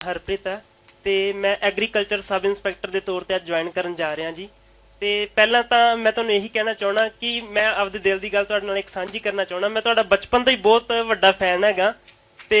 ਹਰਪ੍ਰੀਤ ਹੈ ਤੇ ਮੈਂ ਐਗਰੀਕਲਚਰ ਸਬ ਇੰਸਪੈਕਟਰ ਦੇ ਤੌਰ ਤੇ ਅੱਜ ਜੁਆਇਨ ਕਰਨ ਜਾ ਰਿਹਾ ਜੀ। ਤੇ ਪਹਿਲਾਂ ਤਾਂ ਮੈਂ ਤੁਹਾਨੂੰ ਇਹੀ ਕਹਿਣਾ ਚਾਹਣਾ ਕਿ ਮੈਂ ਆਪਦੇ ਦਿਲ ਦੀ ਗੱਲ ਤੁਹਾਡੇ ਨਾਲ ਇੱਕ ਸਾਂਝੀ ਕਰਨਾ ਚਾਹਣਾ ਮੈਂ ਤੁਹਾਡਾ ਬਚਪਨ ਤੋਂ ਹੀ ਬਹੁਤ ਵੱਡਾ ਫੈਨ ਹੈਗਾ ਤੇ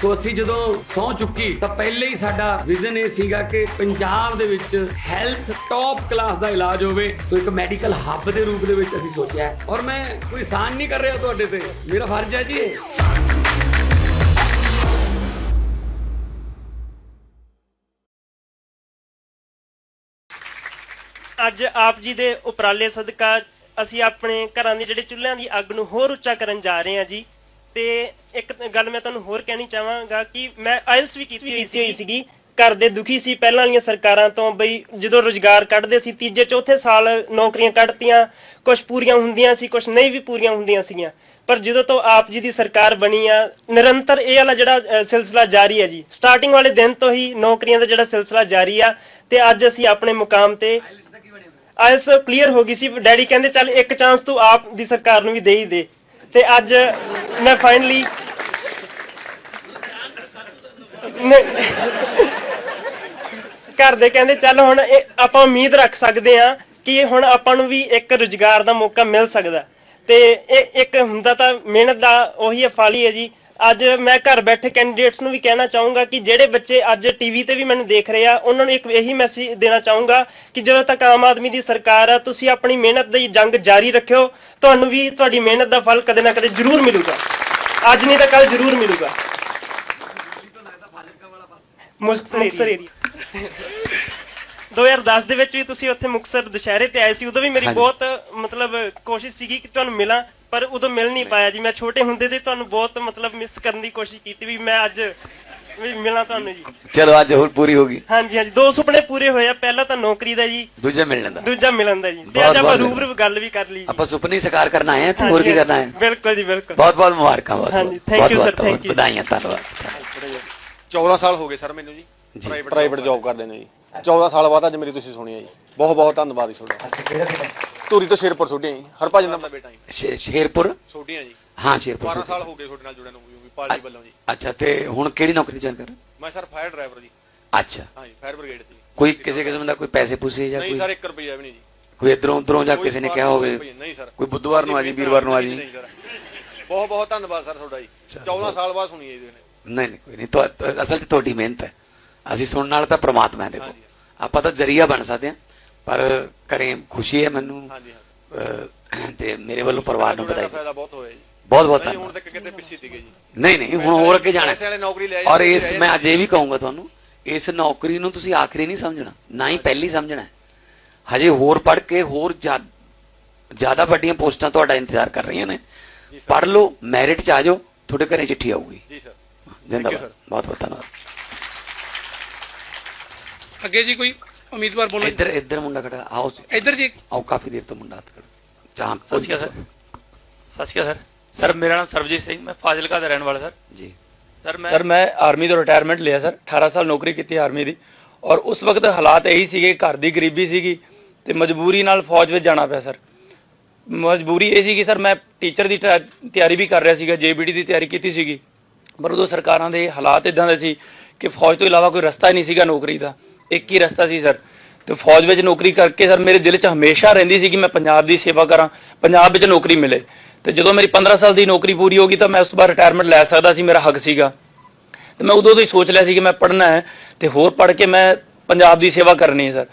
ਸੋ ਅਸੀਂ ਜਦੋਂ ਸੌ ਚੁੱਕੀ, ਤਾਂ ਪਹਿਲੇ ਹੀ ਸਾਡਾ ਵਿਜ਼ਨ ਇਹ ਸੀਗਾ ਕਿ ਪੰਜਾਬ ਦੇ ਵਿੱਚ ਹੈਲਥ ਟੌਪ ਕਲਾਸ ਦਾ ਇਲਾਜ ਹੋਵੇ। ਸੋ ਇੱਕ ਮੈਡੀਕਲ ਹੱਬ ਦੇ ਰੂਪ ਦੇ ਵਿੱਚ ਅਸੀਂ ਸੋਚਿਆ ਔਰ ਮੈਂ ਕੋਈ ਸਾਨ ਨਹੀਂ ਕਰ ਰਿਹਾ ਤੁਹਾਡੇ ਤੇ। ਮੇਰਾ ਫਰਜ਼ ਹੈ ਜੀ ਇਹ। ਅੱਜ ਆਪ ਜੀ ਦੇ ਉਪਰਾਲੇ ਸਦਕਾ ਅਸੀਂ ਆਪਣੇ ਘਰਾਂ ਦੇ ਜਿਹੜੇ ਚੁੱਲ੍ਹਿਆਂ ਦੀ ਅੱਗ ਨੂੰ ਹੋਰ ਉੱਚਾ ਕਰਨ ਜਾ ਰਹੇ ਹਾਂ ਜੀ। ਤੇ ਇੱਕ ਗੱਲ ਮੈਂ ਤੁਹਾਨੂੰ ਹੋਰ ਕਹਿਣੀ ਚਾਹਾਂਗਾ ਕਿ ਮੈਂ ਆਇਲਸ ਵੀ ਕੀਤੀ ਹੋਈ ਸੀਗੀ। ਘਰ ਦੇ ਦੁਖੀ ਸੀ ਪਹਿਲਾਂ ਵਾਲੀਆਂ ਸਰਕਾਰਾਂ ਤੋਂ ਬਈ ਜਦੋਂ ਰੋਜ਼ਗਾਰ ਕੱਢਦੇ ਸੀ ਤੀਜੇ ਚੌਥੇ ਸਾਲ ਨੌਕਰੀਆਂ ਕੱਢਤੀਆਂ ਕੁਝ ਪੂਰੀਆਂ ਹੁੰਦੀਆਂ ਸੀ ਕੁਝ ਨਹੀਂ ਵੀ ਪੂਰੀਆਂ ਹੁੰਦੀਆਂ ਸੀਗੀਆਂ। ਪਰ ਜਦੋਂ ਤੋਂ ਆਪ ਜੀ ਦੀ ਸਰਕਾਰ ਬਣੀ ਆ ਨਿਰੰਤਰ ਇਹ ਵਾਲਾ ਜਿਹੜਾ ਸਿਲਸਿਲਾ ਜਾਰੀ ਹੈ ਜੀ। ਸਟਾਰਟਿੰਗ ਵਾਲੇ ਦਿਨ ਤੋਂ ਹੀ ਨੌਕਰੀਆਂ ਦਾ ਜਿਹੜਾ ਸਿਲਸਿਲਾ ਜਾਰੀ ਆ ਤੇ ਅੱਜ ਅਸੀਂ ਆਪਣੇ ਮੁਕਾਮ ਤੇ ਆਇਲਸ ਕਲੀਅਰ ਹੋ ਗਈ ਸੀ। ਡੈਡੀ ਕਹਿੰਦੇ ਚੱਲ ਇੱਕ ਚਾਂਸ ਤੂੰ ਆਪ ਦੀ ਸਰਕਾਰ ਨੂੰ ਵੀ ਦੇ ਹੀ ਦੇ। ਤੇ ਅੱਜ ਮੈਂ ਫਾਈਨਲੀ ਘਰ ਦੇ ਕਹਿੰਦੇ, ਚੱਲ ਹੁਣ ਇਹ ਆਪਾਂ ਉਮੀਦ ਰੱਖ ਸਕਦੇ ਆ ਕਿ ਹੁਣ ਆਪਾਂ ਨੂੰ ਵੀ ਇੱਕ ਰੁਜ਼ਗਾਰ ਦਾ ਮੌਕਾ ਮਿਲ ਸਕਦਾ। ਤੇ ਇਹ ਇੱਕ ਹੁੰਦਾ ਤਾਂ ਮਿਹਨਤ ਦਾ ਉਹੀ ਫਲ ਹੀ ਹੈ ਜੀ। ਅੱਜ ਮੈਂ ਘਰ ਬੈਠੇ ਕੈਂਡੀਡੇਟਸ ਨੂੰ ਵੀ ਕਹਿਣਾ ਚਾਹੂੰਗਾ ਕਿ ਜਿਹੜੇ ਬੱਚੇ ਅੱਜ ਟੀਵੀ ਤੇ ਵੀ ਮੈਨੂੰ ਦੇਖ ਰਹੇ ਆ ਉਹਨਾਂ ਨੂੰ ਇੱਕ ਇਹੀ ਮੈਸੇਜ ਦੇਣਾ ਚਾਹੂੰਗਾ ਕਿ ਜਦੋਂ ਤੱਕ ਆਮ ਆਦਮੀ ਦੀ ਸਰਕਾਰ ਆ ਤੁਸੀਂ ਆਪਣੀ ਮਿਹਨਤ ਦੀ ਜੰਗ ਜਾਰੀ ਰੱਖਿਓ ਤੁਹਾਨੂੰ ਵੀ ਤੁਹਾਡੀ ਮਿਹਨਤ ਦਾ ਫਲ ਕਦੇ ਨਾ ਕਦੇ ਜ਼ਰੂਰ ਮਿਲੂਗਾ। ਅੱਜ ਨਹੀਂ ਤਾਂ ਕੱਲ ਜ਼ਰੂਰ ਮਿਲੂਗਾ। ਮੁਕਤਸਰ ਏਰੀਆ 2010 ਦੇ ਵਿੱਚ ਵੀ ਤੁਸੀਂ ਉੱਥੇ ਮੁਕਤਸਰ ਦੁਸ਼ਹਿਰੇ ਤੇ ਆਏ ਸੀ ਉਦੋਂ ਵੀ ਮੇਰੀ। ਬਹੁਤ ਮਤਲਬ ਕੋਸ਼ਿਸ਼ ਸੀਗੀ ਕਿ ਤੁਹਾਨੂੰ ਮਿਲਾਂ। ਪਰ ਉਦੋਂ ਮਿਲ ਨਹੀਂ ਪਾਇਆ ਜੀ। ਮੈਂ ਛੋਟੇ ਹੁੰਦੇ ਤੇ ਤੁਹਾਨੂੰ ਬਹੁਤ ਮਤਲਬ ਮਿਸ ਕਰਨ ਦੀ ਕੋਸ਼ਿਸ਼ ਕੀਤੀ ਵੀ ਮੈਂ ਅੱਜ ਵੀ ਮਿਲਾਂ ਤੁਹਾਨੂੰ ਜੀ। ਚਲੋ ਅੱਜ ਹੋਰ ਪੂਰੀ ਹੋ ਗਈ। ਹਾਂਜੀ ਹਾਂਜੀ। ਦੋ ਸੁਪਨੇ ਪੂਰੇ ਹੋਏ ਆ। ਪਹਿਲਾ ਤਾਂ ਨੌਕਰੀ ਦਾ ਜੀ। ਦੂਜਾ ਮਿਲਣ ਦਾ। ਦੂਜਾ ਮਿਲਣ ਦਾ ਜੀ। ਤੇ ਬਹੁਤ- ਅੱਜ ਆਪਾਂ ਬਹੁਤ ਰੂਬਰੂ ਗੱਲ ਵੀ ਕਰ ਲਈ ਜੀ। ਆਪਾਂ ਸੁਪਨੇ ਸਾਕਾਰ ਕਰਨ ਆਏ ਆ ਤੇ ਹੋਰ ਕੀ ਕਰਨਾ ਹੈ? ਬਿਲਕੁਲ ਜੀ ਬਿਲਕੁਲ। ਬਹੁਤ ਬਹੁਤ ਮੁਬਾਰਕਾਂ ਬਹੁਤ ਹਾਂਜੀ, thank you, sir, thank you. ਵਧਾਈਆਂ ਧੰਨਵਾਦ। 14 ਸਾਲ ਹੋ ਗਏ ਸਰ ਮੈਨੂੰ ਜੀ। ਪ੍ਰਾਈਵੇਟ ਜੌਬ ਕਰਦੇ ਨੇ ਜੀ। 14 ਸਾਲ ਬਾਅਦ ਅੱਜ ਮੇਰੀ ਤੁਸੀਂ ਸੁਣੀ ਹੈ ਜੀ। ਬਹੁਤ ਬਹੁਤ ਧੰਨਵਾਦ ਜੀ ਤੁਹਾਡਾ। ਧੂਰੀ ਤੋਂ ਸ਼ੇਰਪੁਰ ਛੋਟੀਆਂ ਜੀ ਹਰਭਜਨ ਦਾ ਬੇਟਾ ਜੀ। ਸ਼ੇ- ਸ਼ੇਰਪੁਰ? ਛੋਟੀਆਂ ਜੀ। ਹਾਂ ਸ਼ੇਰਪੁਰ 12 ਸਾਲ ਹੋ ਗਏ ਤੁਹਾਡੇ ਨਾਲ ਜੁੜੇ ਨੂੰ ਵੀ ਪਾਰਟੀ ਵੱਲੋਂ ਜੀ। ਅੱਛਾ ਤੇ ਹੁਣ ਕਿਹੜੀ ਨੌਕਰੀ ਜੁਆਇਨ ਕਰ ਮੈਂ ਸਰ ਫਾਇਰ ਡਰਾਈਵਰ ਜੀ। ਅੱਛਾ। ਹਾਂਜੀ ਫਾਇਰ ਬ੍ਰਿਗੇਡ ਦੀ ਕੋਈ ਕਿਸੇ ਕਿਸਮ ਦਾ ਕੋਈ ਪੈਸੇ ਪੂਸੇ ਜਾਂ ਨਹੀਂ ਕੋਈ ਸਰ 1 ਰੁਪਿਆ ਵੀ ਨਹੀਂ ਜੀ। ਕੋਈ ਇਧਰੋਂ ਉਧਰੋਂ ਜਾਂ ਕੋਈ ਕਿਸੇ ਨੇ ਕਿਹਾ ਹੋਵੇ? ਨਹੀਂ, ਸਰ। ਕੋਈ ਬੁੱਧਵਾਰ ਨੂੰ ਆ ਜੀ ਵੀਰਵਾਰ ਨੂੰ ਆ ਜੀ? ਨਹੀਂ ਸਰ। ਬਹੁਤ ਬਹੁਤ ਧੰਨਵਾਦ ਸਰ ਤੁਹਾਡਾ ਜੀ। 14 ਸਾਲ ਬਾਅਦ ਸੁਣੀ ਹੈ ਜੀ ਇਹਨੇ। ਨਹੀਂ ਨਹੀਂ ਕੋਈ ਨਹੀਂ। ਤੁਹਾ- ਤੁਹਾ- ਅਸਲ 'ਚ ਤੁਹਾਡੀ ਮਿਹਨਤ ਹੈ। ਅਸੀਂ ਸੁਣਨ ਵਾਲਾ ਤਾਂ ਪ੍ਰਮਾਤਮਾ ਹੈ ਦੇਖੋ। ਹਾਂਜੀ। ਆਪਾਂ ਤਾਂ ਜ਼ਰੀਆ ਬਣ ਸਕਦੇ ਹਾਂ। ਪਰ ਕਰੇ ਖੁਸ਼ੀ ਹੈ ਮੈਨੂੰ। ਹਾਂਜੀ ਹਾਂ ਅਹ, ਤੇ ਮੇਰੇ ਵੱਲੋਂ ਪਰਿਵਾਰ ਨੂੰ ਵਧਾਈ। ਫਾਇਦਾ ਬਹੁਤ ਹੋਇਆ ਜੀ। ਬਹੁਤ ਬਹੁਤ ਨਹੀਂ ਹੁਣ ਧੰਨਵਾਦ। ਤੱਕ ਕਿਤੇ ਪਿੱਛੇ ਸੀਗੇ ਜੀ। ਨਹੀਂ ਨਹੀਂ ਹੁਣ ਹੋਰ ਅੱਗੇ ਜਾਣਾ ਔਰ ਇਸ ਮੈਂ ਅੱਜ ਇਹ ਵੀ ਕਹੂੰਗਾ ਤੁਹਾਨੂੰ ਇਸ ਨੌਕਰੀ ਨੂੰ ਤੁਸੀਂ ਆਖਰੀ ਨਹੀਂ ਸਮਝਣਾ ਨਾ ਹੀ ਪਹਿਲੀ ਸਮਝਣਾ ਹੈ। ਹਜੇ ਹੋਰ ਪੜ੍ਹ ਕੇ ਹੋਰ ਜ਼ਿਆ- ਜ਼ਿਆਦਾ ਵੱਡੀਆਂ ਪੋਸਟਾਂ ਤੁਹਾਡਾ ਇੰਤਜ਼ਾਰ ਕਰ ਰਹੀਆਂ ਨੇ। ਪੜ੍ਹ ਲਓ ਮੈਰਿਟ ਚ ਆ ਜਾਓ ਤੁਹਾਡੇ ਘਰੇ ਚਿੱਠੀ ਆਊਗੀ। ਜੀ ਸਰ। ਜਿੰਦਾਬਾਦ. ਬਹੁਤ ਬਹੁਤ ਧੰਨਵਾਦ। ਅੱਗੇ ਜੀ ਕੋਈ ਉਮੀਦਵਾਰ ਬੋਲੋ ਇੱਧਰ ਇੱਧਰ ਮੁੰਡਾ ਖੜਾ ਆਓ ਇੱਧਰ ਜੀ ਆਓ ਕਾਫੀ ਦੇਰ ਤੋਂ ਮੁੰਡਾ ਹੱਥ ਖੜਾ ਚਾਹ ਸਤਿ ਸ਼੍ਰੀ ਅਕਾਲ ਸਰ ਸਤਿ ਸ਼੍ਰੀ ਅਕਾਲ ਸਰ ਸਰ ਮੇਰਾ ਨਾਮ ਸਰਬਜੀਤ ਸਿੰਘ ਮੈਂ ਫਾਜ਼ਿਲਕਾ ਦਾ ਰਹਿਣ ਵਾਲਾ ਸਰ ਜੀ ਸਰ ਮੈਂ ਸਰ ਮੈਂ ਆਰਮੀ ਤੋਂ ਰਿਟਾਇਰਮੈਂਟ ਲਿਆ ਸਰ 18 ਸਾਲ ਨੌਕਰੀ ਕੀਤੀ ਆਰਮੀ ਦੀ ਔਰ ਉਸ ਵਕਤ ਹਾਲਾਤ ਇਹੀ ਸੀਗੇ ਘਰ ਦੀ ਗਰੀਬੀ ਸੀਗੀ ਤੇ ਮਜਬੂਰੀ ਨਾਲ ਫੌਜ ਵਿੱਚ ਜਾਣਾ ਪਿਆ ਸਰ ਮਜਬੂਰੀ ਇਹ ਸੀ ਕਿ ਸਰ ਮੈਂ ਟੀਚਰ ਦੀ ਤਿਆਰੀ ਵੀ ਕਰ ਰਿਹਾ ਸੀਗਾ ਜੇਬੀਡੀ ਦੀ ਤਿਆਰੀ ਕੀਤੀ ਸੀਗੀ ਪਰ ਉਦੋਂ ਸਰਕਾਰਾਂ ਦੇ ਹਾਲਾਤ ਇਦਾਂ ਦੇ ਸੀ ਕਿ ਫੌਜ ਤੋਂ ਇਲਾਵਾ ਕੋਈ ਰਸਤਾ ਹੀ ਨਹੀਂ ਸੀਗਾ ਨੌਕਰੀ ਦਾ ਇੱਕ ਹੀ ਰਸਤਾ ਸੀ, ਸਰ। ਤੇ ਫੌਜ ਵਿੱਚ ਨੌਕਰੀ ਕਰਕੇ, ਸਰ, ਮੇਰੇ ਦਿਲ 'ਚ ਹਮੇਸ਼ਾ ਰਹਿੰਦੀ ਸੀ ਕਿ ਮੈਂ ਪੰਜਾਬ ਦੀ ਸੇਵਾ ਕਰਾਂ, ਪੰਜਾਬ ਵਿੱਚ ਨੌਕਰੀ ਮਿਲੇ। ਤੇ ਜਦੋਂ ਮੇਰੀ 15 ਸਾਲ ਦੀ ਨੌਕਰੀ ਪੂਰੀ ਹੋ ਗਈ, ਤਾਂ ਮੈਂ ਉਸ ਤੋਂ ਬਾਅਦ ਰਿਟਾਇਰਮੈਂਟ ਲੈ ਸਕਦਾ ਸੀ, ਮੇਰਾ ਹੱਕ ਸੀਗਾ। ਤੇ ਮੈਂ ਉਦੋਂ ਤੋਂ ਹੀ ਸੋਚ ਲਿਆ ਸੀ ਕਿ ਮੈਂ ਪੜ੍ਹਨਾ ਹੈ, ਤੇ ਹੋਰ ਪੜ੍ਹ ਕੇ ਮੈਂ ਪੰਜਾਬ ਦੀ ਸੇਵਾ ਕਰਨੀ ਹੈ, ਸਰ।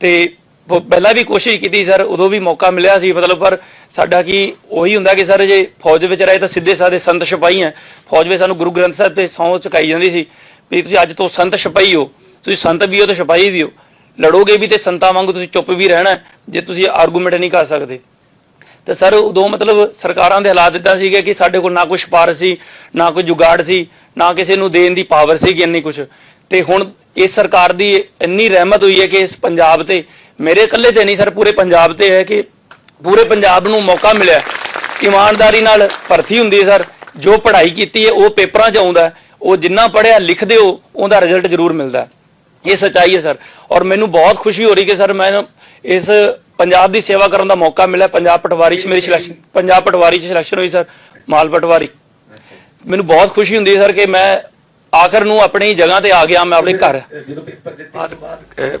ਤੇ ਪ- ਪਹਿਲਾਂ ਵੀ ਕੋਸ਼ਿਸ਼ ਕੀਤੀ, ਸਰ, ਉਦੋਂ ਵੀ ਮੌਕਾ ਮਿਲਿਆ ਸੀ, ਮਤਲਬ ਪਰ ਸਾਡਾ ਕੀ ਉਹੀ ਹੁੰਦਾ ਕਿ, ਸਰ, ਜੇ ਫੌਜ ਵਿੱਚ ਰਹੇ ਤਾਂ ਸਿੱਧੇ ਸਾਦੇ ਸੰਤ ਸਿਪਾਹੀ ਹੈ। ਫੌਜ ਵਿੱਚ ਸਾਨੂੰ ਗੁਰੂ ਗ੍ਰੰਥ ਸਾਹਿਬ ਤੇ ਸਹੁੰ ਚੁਕਾਈ ਜਾਂਦੀ ਸੀ, ਵੀ ਤੁਸੀਂ ਅੱਜ ਤੋਂ ਸੰਤ ਸਿਪਾਹੀ ਹੋ। ਤੁਸੀਂ ਸੰਤ ਵੀ ਹੋ ਤੇ ਸਿਪਾਹੀ ਵੀ ਹੋ। ਲੜੋਗੇ ਵੀ ਤੇ ਸੰਤਾਂ ਵਾਂਗੂ ਤੁਸੀਂ ਚੁੱਪ ਵੀ ਰਹਿਣਾ ਜੇ ਤੁਸੀਂ ਆਰਗੂਮੈਂਟ ਨਹੀਂ ਕਰ ਸਕਦੇ। ਤੇ ਸਰ, ਉਦੋਂ ਮਤਲਬ ਸਰਕਾਰਾਂ ਦੇ ਹਾਲਾਤ ਇਦਾਂ ਸੀਗੇ ਕਿ ਸਾਡੇ ਕੋਲ ਨਾ ਕੋਈ ਸਿਫਾਰਸ਼ ਸੀ, ਨਾ ਕੋਈ ਜੁਗਾੜ ਸੀ, ਨਾ ਕਿਸੇ ਨੂੰ ਦੇਣ ਦੀ ਪਾਵਰ ਸੀ ਕਿ ਇੰਨੀ ਕੁਝ ਤੇ ਹੁਣ ਇਸ ਸਰਕਾਰ ਦੀ ਇੰਨੀ ਰਹਿਮਤ ਹੋਈ ਹੈ ਕਿ ਇਸ ਪੰਜਾਬ ਤੇ, ਮੇਰੇ ਇਕੱਲੇ ਤੇ ਨਹੀਂ ਸਰ, ਪੂਰੇ ਪੰਜਾਬ ਤੇ ਹੈ ਕਿ ਪੂਰੇ ਪੰਜਾਬ ਨੂੰ ਮੌਕਾ ਮਿਲਿਆ ਇਮਾਨਦਾਰੀ ਨਾਲ ਭਰਤੀ ਹੁੰਦੀ ਹੈ ਸਰ। ਜੋ ਪੜ੍ਹਾਈ ਕੀਤੀ ਹੈ, ਉਹ ਪੇਪਰਾਂ 'ਚ ਆਉਂਦਾ ਉਹ ਜਿੰਨਾ ਪੜ੍ਹਿਆ ਲਿਖਦੇ ਹੋ, ਉਹਦਾ ਰਿਜ਼ਲਟ ਜ਼ਰੂਰ ਮਿਲਦਾ ਇਹ ਸੱਚਾਈ ਹੈ ਸਰ। ਔਰ ਮੈਨੂੰ ਬਹੁਤ ਖੁਸ਼ੀ ਹੋ ਰਹੀ ਕਿ ਸਰ ਮੈਂ ਇਸ ਪੰਜਾਬ ਦੀ ਸੇਵਾ ਕਰਨ ਦਾ ਮੌਕਾ ਮਿਲਿਆ। ਪੰਜਾਬ ਪਟਵਾਰੀ 'ਚ ਮੇਰੀ ਸਿਲੈਕਸ਼ਨ ਪੰਜਾਬ ਪਟਵਾਰੀ 'ਚ ਸਿਲੈਕਸ਼ਨ ਹੋਈ ਸਰ। ਮਾਲ ਪਟਵਾਰੀ। ਮੈਨੂੰ ਬਹੁਤ ਖੁਸ਼ੀ ਹੁੰਦੀ ਹੈ ਸਰ ਕਿ ਮੈਂ ਆਖਰ ਨੂੰ ਆਪਣੀ ਜਗ੍ਹਾ ਤੇ ਆ ਗਿਆ ਮੈਂ ਆਪਣੇ ਘਰ। ਜਦੋਂ ਪੇਪਰ ਦਿੱਤੇ ਤੋਂ ਬਾਅਦ ਅਹ,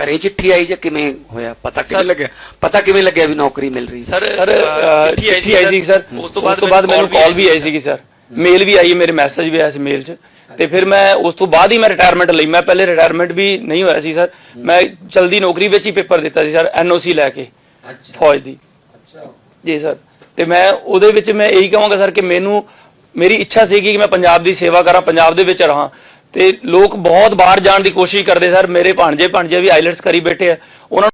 ਘਰੇ ਚਿੱਠੀ ਆਈ ਜਾਂ ਕਿਵੇਂ ਹੋਇਆ? ਪਤਾ ਕਿਵੇਂ ਲੱਗਿਆ? ਪਤਾ ਕਿਵੇਂ ਲੱਗਿਆ ਵੀ ਨੌਕਰੀ ਮਿਲ ਰਹੀ ਸਰ ਚਿੱਠੀ ਆਈ ਸੀ ਸਰ। ਉਸ ਤੋਂ ਉਸ ਤੋਂ ਬਾਅਦ ਮੈਨੂੰ ਕਾਲ ਵੀ ਆਈ ਸੀਗੀ ਸਰ। ਮੇਲ ਵੀ ਆਈ ਮੇਰੇ ਮੈਸੇਜ ਵੀ ਆਇਆ ਸੀ ਮੇਲ 'ਚ। ਤੇ ਫਿਰ ਮੈਂ ਉਸ ਤੋਂ ਬਾਅਦ ਹੀ ਮੈਂ ਰਿਟਾਇਰਮੈਂਟ ਲਈ। ਮੈਂ ਪਹਿਲੇ ਰਿਟਾਇਰਮੈਂਟ ਵੀ ਨਹੀਂ ਹੋਇਆ ਸੀ ਸਰ। ਮੈਂ ਜਲਦੀ ਨੌਕਰੀ ਵਿੱਚ ਹੀ ਪੇਪਰ ਦਿੱਤਾ ਸੀ ਸਰ ਐਨਓਸੀ ਲੈ ਕੇ। ਫੌਜ ਦੀ। ਜੀ ਸਰ। ਤੇ ਮੈਂ ਉਹਦੇ ਵਿੱਚ ਮੈਂ ਇਹੀ ਕਹਾਂਗਾ ਸਰ ਕਿ ਮੈਨੂੰ ਮੇਰੀ ਇੱਛਾ ਸੀਗੀ ਕਿ ਮੈਂ ਪੰਜਾਬ ਦੀ ਸੇਵਾ ਕਰਾਂ ਪੰਜਾਬ ਦੇ ਵਿੱਚ ਰਹਾਂ। ਤੇ ਲੋਕ ਬਹੁਤ ਬਾਹਰ ਜਾਣ ਦੀ ਕੋਸ਼ਿਸ਼ ਕਰਦੇ ਸਰ। ਮੇਰੇ ਭਾਣਜੇ ਭਾਣਜੇ ਵੀ ਆਈਲੈਟਸ ਕਰੀ ਬੈਠੇ ਆ। ਉਹਨਾਂ